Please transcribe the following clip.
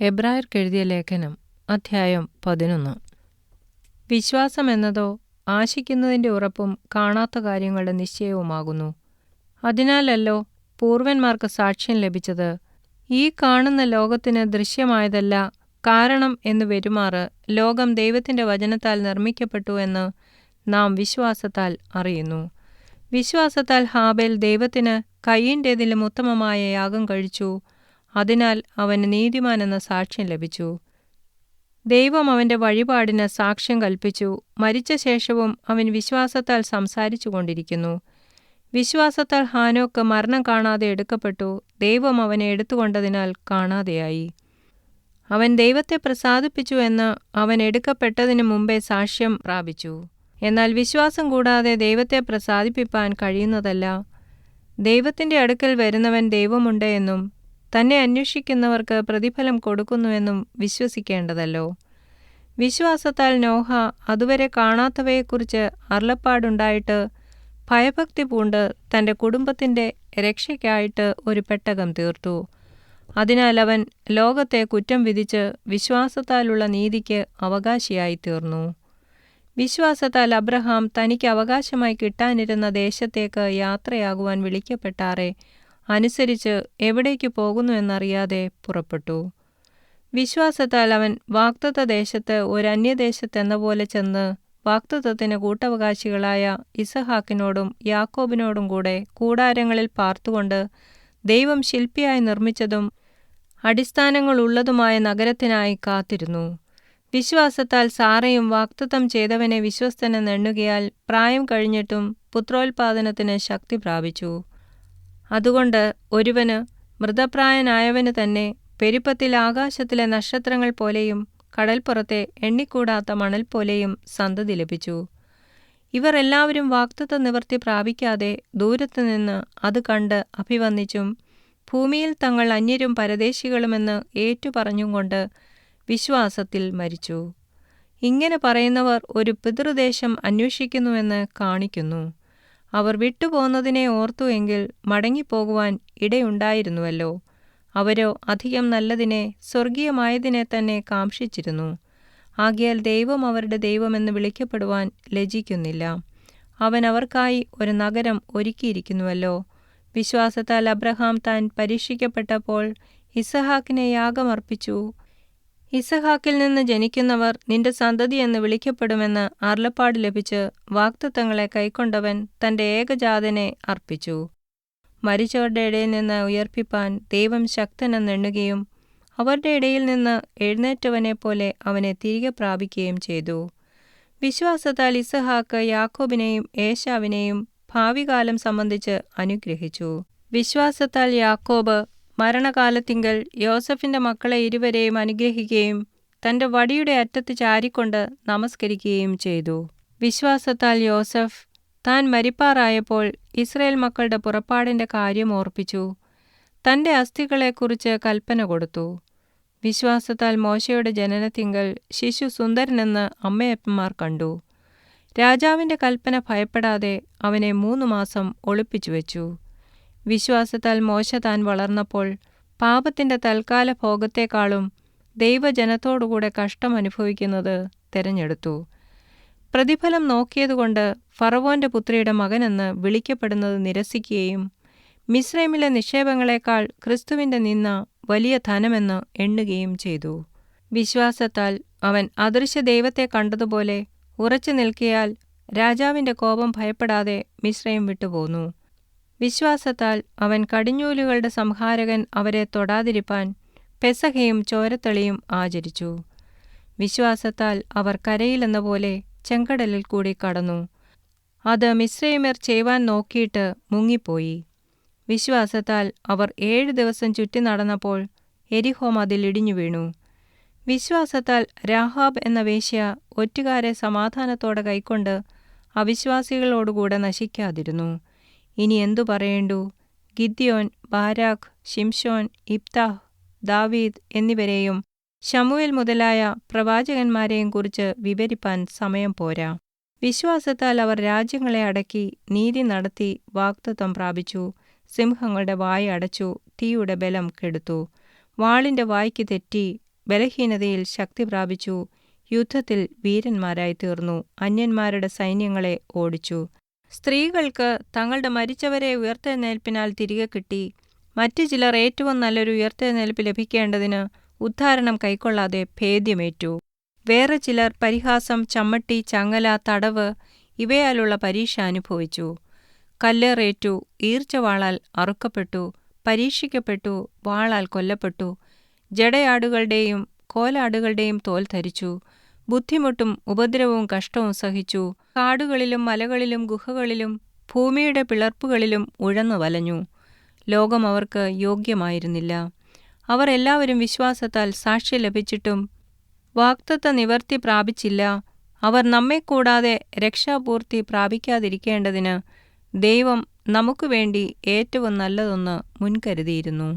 എബ്രായർക്കെഴുതിയ ലേഖനം അധ്യായം പതിനൊന്ന് വിശ്വാസമെന്നതോ ആശിക്കുന്നതിന്റെ ഉറപ്പും കാണാത്ത കാര്യങ്ങളുടെ നിശ്ചയവുമാകുന്നു. അതിനാലല്ലോ പൂർവന്മാർക്ക് സാക്ഷ്യം ലഭിച്ചത്. ഈ കാണുന്ന ലോകത്തിന് ദൃശ്യമായതല്ല കാരണം എന്നു വരുമാറ് ലോകം ദൈവത്തിന്റെ വചനത്താൽ നിർമ്മിക്കപ്പെട്ടു എന്ന് നാം വിശ്വാസത്താൽ അറിയുന്നു. വിശ്വാസത്താൽ ഹാബേൽ ദൈവത്തിന് കയീന്റേതിലും ഉത്തമമായ യാഗം കഴിച്ചു. അതിനാൽ അവന് നീതിമാനെന്ന സാക്ഷ്യം ലഭിച്ചു. ദൈവം അവന്റെ വഴിപാടിന് സാക്ഷ്യം കൽപ്പിച്ചു മരിച്ച ശേഷവും അവൻ വിശ്വാസത്താൽ സംസാരിച്ചു കൊണ്ടിരിക്കുന്നു വിശ്വാസത്താൽ ഹാനോക്ക് മരണം കാണാതെ എടുക്കപ്പെട്ടു. ദൈവം അവനെ എടുത്തുകൊണ്ടതിനാൽ കാണാതെയായി. അവൻ ദൈവത്തെ പ്രസാദിപ്പിച്ചു എന്ന് അവൻ എടുക്കപ്പെട്ടതിനു മുമ്പേ സാക്ഷ്യം പ്രാപിച്ചു. എന്നാൽ വിശ്വാസം കൂടാതെ ദൈവത്തെ പ്രസാദിപ്പിപ്പാൻ കഴിയുന്നതല്ല. ദൈവത്തിന്റെ അടുക്കൽ വരുന്നവൻ ദൈവമുണ്ട് എന്നും തന്നെ അന്വേഷിക്കുന്നവർക്ക് പ്രതിഫലം കൊടുക്കുന്നുവെന്നും വിശ്വസിക്കേണ്ടതല്ലോ. വിശ്വാസത്താൽ നോഹ അതുവരെ കാണാത്തവയെക്കുറിച്ച് അരുളപ്പാടുണ്ടായിട്ട് ഭയഭക്തി പൂണ്ട് തന്റെ കുടുംബത്തിന്റെ രക്ഷയ്ക്കായിട്ട് ഒരു പെട്ടകം തീർത്തു. അതിനാൽ അവൻ ലോകത്തെ കുറ്റം വിധിച്ച് വിശ്വാസത്താലുള്ള നീതിക്ക് അവകാശിയായി തീർന്നു വിശ്വാസത്താൽ അബ്രഹാം തനിക്ക് അവകാശമായി കിട്ടാനിരുന്ന ദേശത്തേക്ക് യാത്രയാകുവാൻ വിളിക്കപ്പെട്ടാറെ അനുസരിച്ച് എവിടേക്ക് പോകുന്നു എന്നറിയാതെ പുറപ്പെട്ടു. വിശ്വാസത്താൽ അവൻ വാക്തത്വ ദേശത്ത് ഒരു അന്യദേശത്തെന്നപോലെ ചെന്ന് വാക്തത്വത്തിന് കൂട്ടവകാശികളായ ഇസഹാക്കിനോടും യാക്കോബിനോടും കൂടെ കൂടാരങ്ങളിൽ പാർത്തുകൊണ്ട് ദൈവം ശില്പിയായി നിർമ്മിച്ചതും അടിസ്ഥാനങ്ങളുള്ളതുമായ നഗരത്തിനായി കാത്തിരുന്നു. വിശ്വാസത്താൽ സാറയും വാക്തത്വം ചെയ്തവനെ വിശ്വസ്തനെന്നെണ്ണുകയാൽ പ്രായം കഴിഞ്ഞിട്ടും പുത്രോൽപാദനത്തിന് ശക്തി പ്രാപിച്ചു. അതുകൊണ്ട് ഒരുവന് മൃതപ്രായനായവന് തന്നെ പെരുപ്പത്തിൽ ആകാശത്തിലെ നക്ഷത്രങ്ങൾ പോലെയും കടൽപ്പുറത്തെ എണ്ണിക്കൂടാത്ത മണൽ പോലെയും സന്തതി ലഭിച്ചു. ഇവർ എല്ലാവരും വാക്തത്വ നിവർത്തി പ്രാപിക്കാതെ ദൂരത്തുനിന്ന് അത് കണ്ട് അഭിവന്ദിച്ചും ഭൂമിയിൽ തങ്ങൾ അന്യരും പരദേശികളുമെന്ന് ഏറ്റുപറഞ്ഞും കൊണ്ട് വിശ്വാസത്തിൽ മരിച്ചു. ഇങ്ങനെ പറയുന്നവർ ഒരു പിതൃദേശം അന്വേഷിക്കുന്നുവെന്ന് കാണിക്കുന്നു. അവർ വിട്ടുപോന്നതിനെ ഓർത്തു എങ്കിൽ മടങ്ങിപ്പോകുവാൻ ഇടയുണ്ടായിരുന്നുവല്ലോ. അവരോ അധികം നല്ലതിനെ സ്വർഗീയമായതിനെ തന്നെ കാംക്ഷിച്ചിരുന്നു. ആകയാൽ ദൈവം അവരുടെ ദൈവമെന്ന് വിളിക്കപ്പെടുവാൻ ലജിക്കുന്നില്ല അവൻ അവർക്കായി ഒരു നഗരം ഒരുക്കിയിരിക്കുന്നുവല്ലോ. വിശ്വാസത്താൽ അബ്രഹാം താൻ പരീക്ഷിക്കപ്പെട്ടപ്പോൾ ഇസഹാക്കിനെ യാഗം അർപ്പിച്ചു. ഇസഹാക്കിൽ നിന്ന് ജനിക്കുന്നവർ നിന്റെ സന്തതി എന്ന് വിളിക്കപ്പെടുമെന്ന് അർലപ്പാട് ലഭിച്ച് വാക്തത്വങ്ങളെ കൈക്കൊണ്ടവൻ തന്റെ ഏകജാതനെ അർപ്പിച്ചു. മരിച്ചവരുടെ ഇടയിൽ നിന്ന് ഉയർപ്പിപ്പാൻ ദൈവം ശക്തനെന്നെണ്ണുകയും അവരുടെ ഇടയിൽ നിന്ന് എഴുന്നേറ്റവനെ പോലെ അവനെ തിരികെ പ്രാപിക്കുകയും ചെയ്തു. വിശ്വാസത്താൽ ഇസഹാക്ക് യാക്കോബിനെയും ഏശാവിനെയും ഭാവികാലം സംബന്ധിച്ച് അനുഗ്രഹിച്ചു. വിശ്വാസത്താൽ യാക്കോബ് മരണകാലത്തിങ്കൽ യോസഫിന്റെ മക്കളെ ഇരുവരെയും അനുഗ്രഹിക്കുകയും തന്റെ വടിയുടെ അറ്റത്ത് ചാരിക്കൊണ്ട് നമസ്കരിക്കുകയും ചെയ്തു. വിശ്വാസത്താൽ യോസഫ് താൻ മരിപ്പാറായപ്പോൾ ഇസ്രയേൽ മക്കളുടെ പുറപ്പാടിന്റെ കാര്യം ഓർപ്പിച്ചു. തന്റെ അസ്ഥികളെക്കുറിച്ച് കൽപ്പന കൊടുത്തു. വിശ്വാസത്താൽ മോശയുടെ ജനനത്തിങ്കൽ ശിശു സുന്ദരനെന്ന് അമ്മയപ്പന്മാർ കണ്ടു. രാജാവിന്റെ കൽപ്പന ഭയപ്പെടാതെ അവനെ മൂന്നു മാസം ഒളിപ്പിച്ചുവെച്ചു. വിശ്വാസത്താൽ മോശ താൻ വളർന്നപ്പോൾ പാപത്തിന്റെ തൽക്കാല ഭോഗത്തെക്കാളും ദൈവജനത്തോടുകൂടെ കഷ്ടം അനുഭവിക്കുന്നത് തെരഞ്ഞെടുത്തു. പ്രതിഫലം നോക്കിയതുകൊണ്ട് ഫറവോന്റെ പുത്രിയുടെ മകനെന്ന് വിളിക്കപ്പെടുന്നത് നിരസിക്കുകയും മിശ്രൈമിലെ നിക്ഷേപങ്ങളെക്കാൾ ക്രിസ്തുവിന്റെ നിന്ന വലിയ ധനമെന്ന് എണ്ണുകയും ചെയ്തു. വിശ്വാസത്താൽ അവൻ അദൃശ്യ ദൈവത്തെ കണ്ടതുപോലെ ഉറച്ചു നിൽക്കിയാൽ രാജാവിന്റെ കോപം ഭയപ്പെടാതെ മിശ്രയും വിട്ടുപോന്നു. വിശ്വാസത്താൽ അവൻ കടിഞ്ഞൂലുകളുടെ സംഹാരകൻ അവരെ തൊടാതിരിപ്പാൻ പെസഹയും ചോരത്തളിയും ആചരിച്ചു. വിശ്വാസത്താൽ അവർ കരയിലെന്നപോലെ ചെങ്കടലിൽ കൂടി കടന്നു. അത് മിശ്രൈമർ ചെയ്യുവാൻ നോക്കിയിട്ട് മുങ്ങിപ്പോയി. വിശ്വാസത്താൽ അവർ ഏഴു ദിവസം ചുറ്റി നടന്നപ്പോൾ എരിഹോ മതിൽ ഇടിഞ്ഞുവീണു. വിശ്വാസത്താൽ രാഹാബ് എന്ന വേശ്യ ഒറ്റുകാരെ സമാധാനത്തോടെ കൈക്കൊണ്ട് അവിശ്വാസികളോടുകൂടെ നശിക്കാതിരുന്നു. ഇനി എന്തു പറയേണ്ടു? ഗിദ്യോൻ, ബാരാഖ് ഷിംഷോൻ ഇബ്താഹ് ദാവീദ് എന്നിവരെയും ഷമുവിൽ മുതലായ പ്രവാചകന്മാരെയും കുറിച്ച് വിവരിപ്പാൻ സമയം പോരാ. വിശ്വാസത്താൽ അവർ രാജ്യങ്ങളെ അടക്കി നീതി നടത്തി വാക്തത്വം പ്രാപിച്ചു. സിംഹങ്ങളുടെ വായ അടച്ചു തീയുടെ ബലം കെടുത്തു. വാളിന്റെ വായ്ക്ക് തെറ്റി ബലഹീനതയിൽ ശക്തി പ്രാപിച്ചു യുദ്ധത്തിൽ വീരന്മാരായി തീർന്നു അന്യന്മാരുടെ സൈന്യങ്ങളെ ഓടിച്ചു സ്ത്രീകൾക്ക് തങ്ങളുടെ മരിച്ചവരെ ഉയർത്തെഴുന്നേൽപ്പിനാൽ തിരികെ കിട്ടി. മറ്റു ചിലർ ഏറ്റവും നല്ലൊരു ഉയർത്തെഴുന്നേൽപ്പ് ലഭിക്കേണ്ടതിന് ഉദ്ധാരണം കൈക്കൊള്ളാതെ ഭേദ്യമേറ്റു. വേറെ ചിലർ പരിഹാസം ചമ്മട്ടി ചങ്ങല തടവ് ഇവയാലുള്ള പരീക്ഷ അനുഭവിച്ചു. കല്ലേറേറ്റു ഈർച്ചവാളാൽ അറുക്കപ്പെട്ടു പരീക്ഷിക്കപ്പെട്ടു വാളാൽ കൊല്ലപ്പെട്ടു ജടയാടുകളുടെയും കോലാടുകളുടെയും തോൽ ധരിച്ചു. ബുദ്ധിമുട്ടും ഉപദ്രവവും കഷ്ടവും സഹിച്ചു. കാടുകളിലും മലകളിലും ഗുഹകളിലും ഭൂമിയുടെ പിളർപ്പുകളിലും ഉഴന്നു വലഞ്ഞു. ലോകം അവർക്ക് യോഗ്യമായിരുന്നില്ല. അവർ എല്ലാവരും വിശ്വാസത്താൽ സാക്ഷി ലഭിച്ചിട്ടും വാക്തത്വ നിവർത്തി പ്രാപിച്ചില്ല. അവർ നമ്മെ കൂടാതെ രക്ഷാപൂർത്തി പ്രാപിക്കാതിരിക്കേണ്ടതിന് ദൈവം നമുക്കുവേണ്ടി ഏറ്റവും നല്ലതൊന്ന് മുൻകരുതിയിരുന്നു.